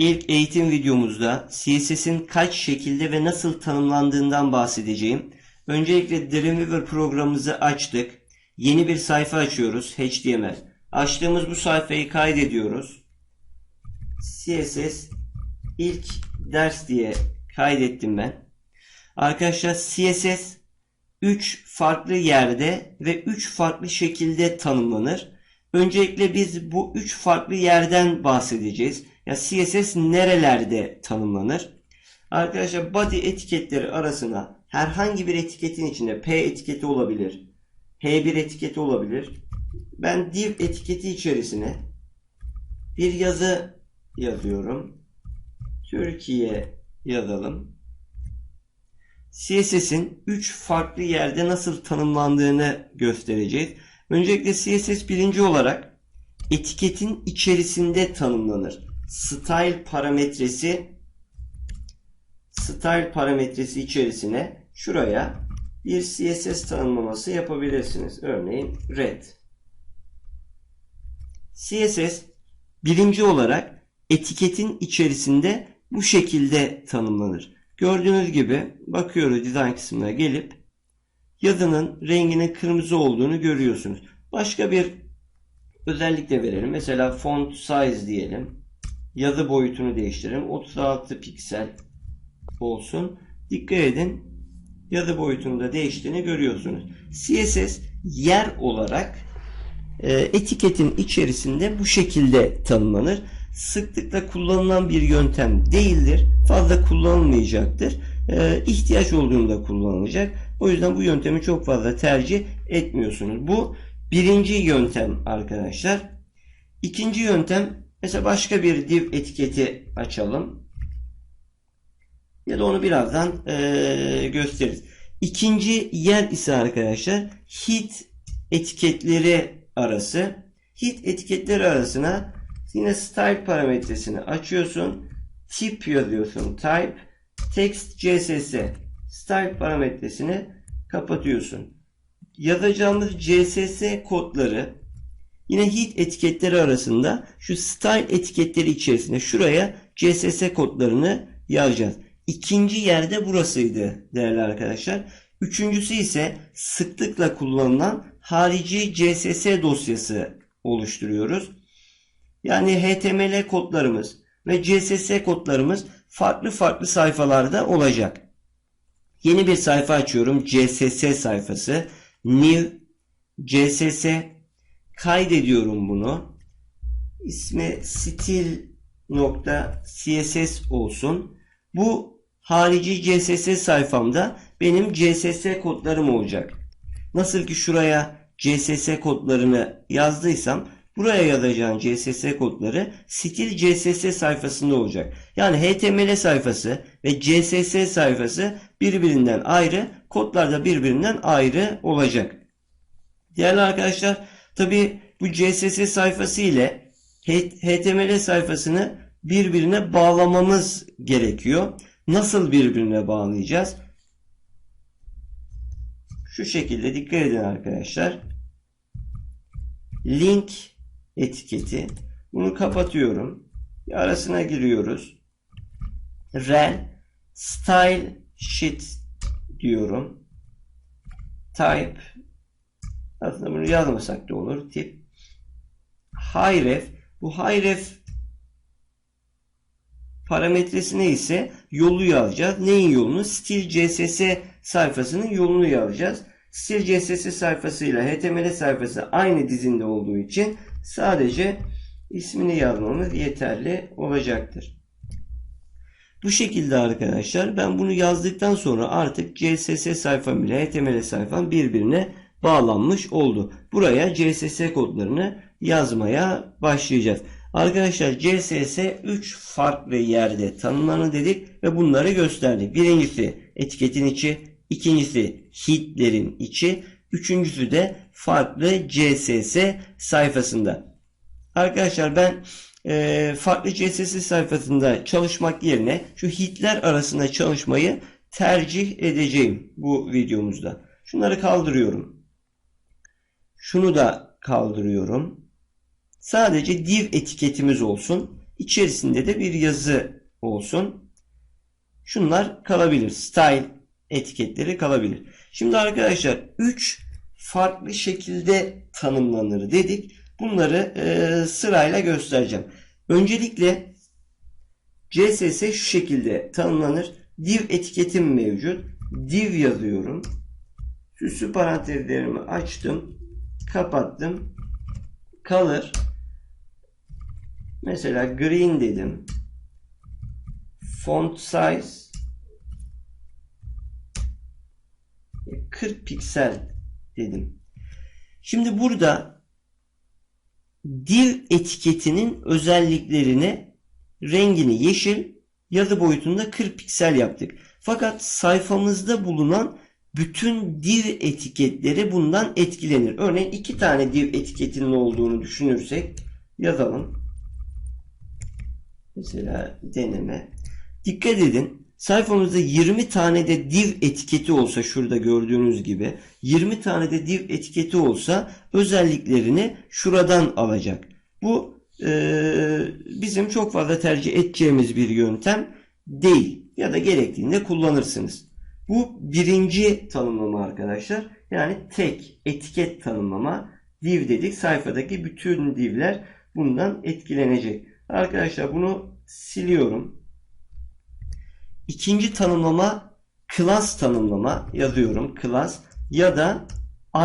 ilk eğitim videomuzda CSS'in kaç şekilde ve nasıl tanımlandığından bahsedeceğim. Öncelikle Dreamweaver programımızı açtık. Yeni bir sayfa açıyoruz HTML. Açtığımız bu sayfayı kaydediyoruz. CSS ilk ders diye kaydettim ben. Arkadaşlar CSS 3 farklı yerde ve 3 farklı şekilde tanımlanır. Öncelikle biz bu 3 farklı yerden bahsedeceğiz. Ya CSS nerelerde tanımlanır? Arkadaşlar body etiketleri arasına herhangi bir etiketin içinde P etiketi olabilir. H1 etiketi olabilir. Ben div etiketi içerisine bir yazı yazıyorum. Türkiye yazalım. CSS'in 3 farklı yerde nasıl tanımlandığını göstereceğiz. Öncelikle CSS birinci olarak etiketin içerisinde tanımlanır. Style parametresi style parametresi içerisine şuraya bir CSS tanımlaması yapabilirsiniz. Örneğin red. CSS birinci olarak etiketin içerisinde bu şekilde tanımlanır. Gördüğünüz gibi bakıyoruz design kısmına gelip yazının renginin kırmızı olduğunu görüyorsunuz. Başka bir özellik de verelim. Mesela font size diyelim. Yazı boyutunu değiştirelim. 36 piksel olsun. Dikkat edin. Yazı boyutunun da değiştiğini görüyorsunuz. CSS yer olarak e, etiketin içerisinde bu şekilde tanımlanır. Sıklıkla kullanılan bir yöntem değildir. Fazla kullanılmayacaktır. E, ihtiyaç olduğunda kullanılacak. O yüzden bu yöntemi çok fazla tercih etmiyorsunuz. Bu birinci yöntem arkadaşlar. İkinci yöntem mesela başka bir div etiketi açalım. Ya da onu birazdan e, gösteririz. İkinci yer ise arkadaşlar hit etiketleri arası. Hit etiketleri arasına yine style parametresini açıyorsun. Tip yazıyorsun. Type text CSS style parametresini kapatıyorsun. Yazacağımız CSS kodları yine hit etiketleri arasında şu style etiketleri içerisinde şuraya CSS kodlarını yazacağız. İkinci yerde burasıydı değerli arkadaşlar. Üçüncüsü ise sıklıkla kullanılan harici CSS dosyası oluşturuyoruz. Yani HTML kodlarımız ve CSS kodlarımız farklı farklı sayfalarda olacak. Yeni bir sayfa açıyorum. CSS sayfası. New CSS kaydediyorum bunu. İsmi stil.css olsun. Bu harici CSS sayfamda benim CSS kodlarım olacak. Nasıl ki şuraya CSS kodlarını yazdıysam buraya yazacağım CSS kodları stil CSS sayfasında olacak. Yani HTML sayfası ve CSS sayfası birbirinden ayrı, kodlar da birbirinden ayrı olacak. Değerli arkadaşlar, tabi bu CSS sayfası ile HTML sayfasını birbirine bağlamamız gerekiyor. Nasıl birbirine bağlayacağız? Şu şekilde dikkat edin arkadaşlar. Link etiketi. Bunu kapatıyorum. Arasına giriyoruz. Rel style sheet diyorum. Type aslında bunu yazmasak da olur. Tip href bu href parametresine ise yolu yazacağız. Neyin yolunu? Stil CSS sayfasının yolunu yazacağız. Stil CSS sayfasıyla HTML sayfası aynı dizinde olduğu için sadece ismini yazmamız yeterli olacaktır. Bu şekilde arkadaşlar ben bunu yazdıktan sonra artık CSS sayfam ile HTML sayfam birbirine bağlanmış oldu. Buraya CSS kodlarını yazmaya başlayacağız. Arkadaşlar CSS 3 farklı yerde tanımlanır dedik ve bunları gösterdik. Birincisi etiketin içi, ikincisi hitlerin içi, üçüncüsü de farklı CSS sayfasında. Arkadaşlar ben e, farklı CSS sayfasında çalışmak yerine şu hitler arasında çalışmayı tercih edeceğim bu videomuzda. Şunları kaldırıyorum. Şunu da kaldırıyorum. Sadece div etiketimiz olsun. İçerisinde de bir yazı olsun. Şunlar kalabilir. Style etiketleri kalabilir. Şimdi arkadaşlar 3 farklı şekilde tanımlanır dedik. Bunları e, sırayla göstereceğim. Öncelikle CSS şu şekilde tanımlanır. Div etiketim mevcut. Div yazıyorum. Süslü parantezlerimi açtım. Kapattım. Color mesela green dedim. Font size 40 piksel dedim. Şimdi burada div etiketinin özelliklerini rengini yeşil yazı boyutunda 40 piksel yaptık. Fakat sayfamızda bulunan bütün div etiketleri bundan etkilenir. Örneğin iki tane div etiketinin olduğunu düşünürsek yazalım. Mesela deneme. Dikkat edin. Sayfamızda 20 tane de div etiketi olsa şurada gördüğünüz gibi 20 tane de div etiketi olsa özelliklerini şuradan alacak. Bu e, bizim çok fazla tercih edeceğimiz bir yöntem değil ya da gerektiğinde kullanırsınız. Bu birinci tanımlama arkadaşlar. Yani tek etiket tanımlama div dedik. Sayfadaki bütün divler bundan etkilenecek. Arkadaşlar bunu siliyorum. İkinci tanımlama class tanımlama yazıyorum. Class ya da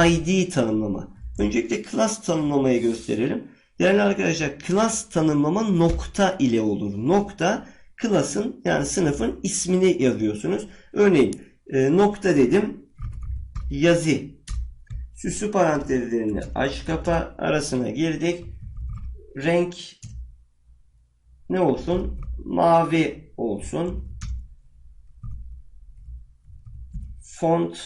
ID tanımlama. Öncelikle class tanımlamayı gösterelim. Değerli arkadaşlar class tanımlama nokta ile olur. Nokta class'ın yani sınıfın ismini yazıyorsunuz. Örneğin e, nokta dedim yazı süslü parantezlerini aç kapa arasına girdik. Renk ne olsun? Mavi olsun. Font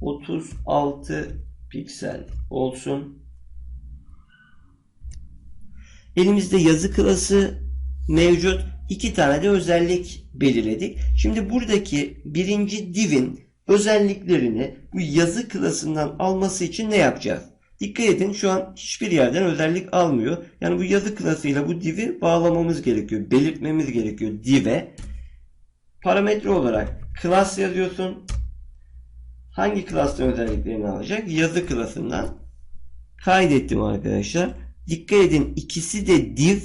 36 piksel olsun. Elimizde yazı klası mevcut. İki tane de özellik belirledik. Şimdi buradaki birinci divin özelliklerini bu yazı klasından alması için ne yapacağız? Dikkat edin şu an hiçbir yerden özellik almıyor. Yani bu yazı klasıyla bu div'i bağlamamız gerekiyor. Belirtmemiz gerekiyor div'e. Parametre olarak class yazıyorsun. Hangi klasın özelliklerini alacak? Yazı klasından. Kaydettim arkadaşlar. Dikkat edin ikisi de div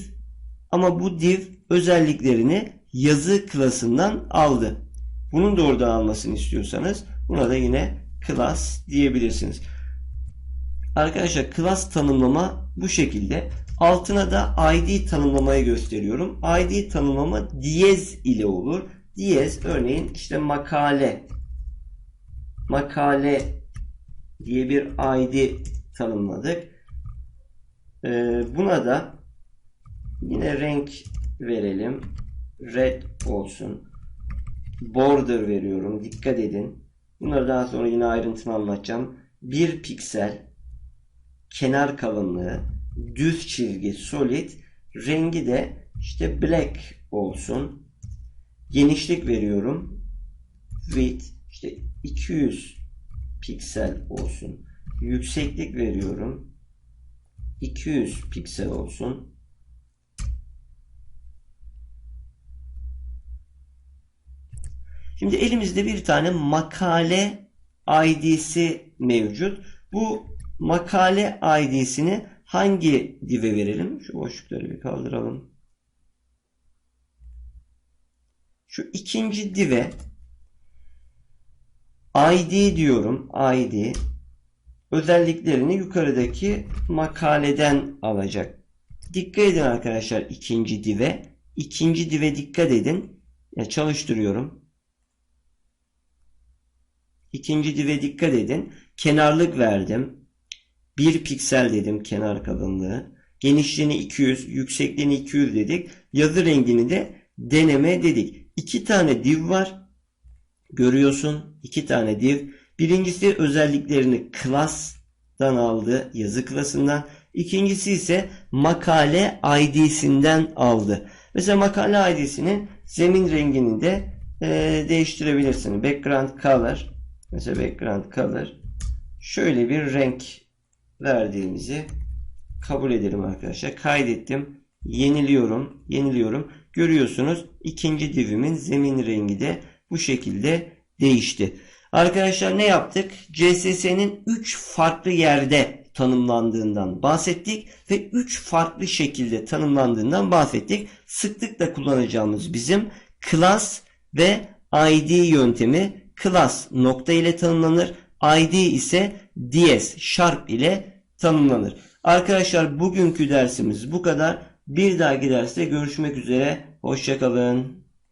ama bu div özelliklerini yazı klasından aldı. Bunun da oradan almasını istiyorsanız buna da yine class diyebilirsiniz. Arkadaşlar class tanımlama bu şekilde. Altına da id tanımlamayı gösteriyorum. id tanımlama diyez ile olur. Diyez örneğin işte makale makale diye bir id tanımladık. Ee, buna da yine renk verelim. Red olsun. Border veriyorum. Dikkat edin. Bunları daha sonra yine ayrıntını anlatacağım. Bir piksel kenar kalınlığı, düz çizgi, solid, rengi de işte black olsun. Genişlik veriyorum. Width işte 200 piksel olsun. Yükseklik veriyorum. 200 piksel olsun. Şimdi elimizde bir tane makale ID'si mevcut. Bu makale ID'sini hangi div'e verelim? Şu boşlukları bir kaldıralım. Şu ikinci div'e ID diyorum. ID özelliklerini yukarıdaki makaleden alacak. Dikkat edin arkadaşlar ikinci div'e. İkinci div'e dikkat edin. Ya çalıştırıyorum. İkinci div'e dikkat edin. Kenarlık verdim. 1 piksel dedim kenar kalınlığı. Genişliğini 200, yüksekliğini 200 dedik. Yazı rengini de deneme dedik. İki tane div var. Görüyorsun. iki tane div. Birincisi özelliklerini class'dan aldı. Yazı klasından. İkincisi ise makale ID'sinden aldı. Mesela makale ID'sinin zemin rengini de e, değiştirebilirsin. Background color. Mesela background color. Şöyle bir renk verdiğimizi kabul edelim arkadaşlar. Kaydettim. Yeniliyorum. Yeniliyorum. Görüyorsunuz ikinci divimin zemin rengi de bu şekilde değişti. Arkadaşlar ne yaptık? CSS'nin 3 farklı yerde tanımlandığından bahsettik ve 3 farklı şekilde tanımlandığından bahsettik. Sıklıkla kullanacağımız bizim class ve id yöntemi class nokta ile tanımlanır. İd ise ds sharp ile tanımlanır. Arkadaşlar bugünkü dersimiz bu kadar. Bir dahaki derste görüşmek üzere. Hoşçakalın.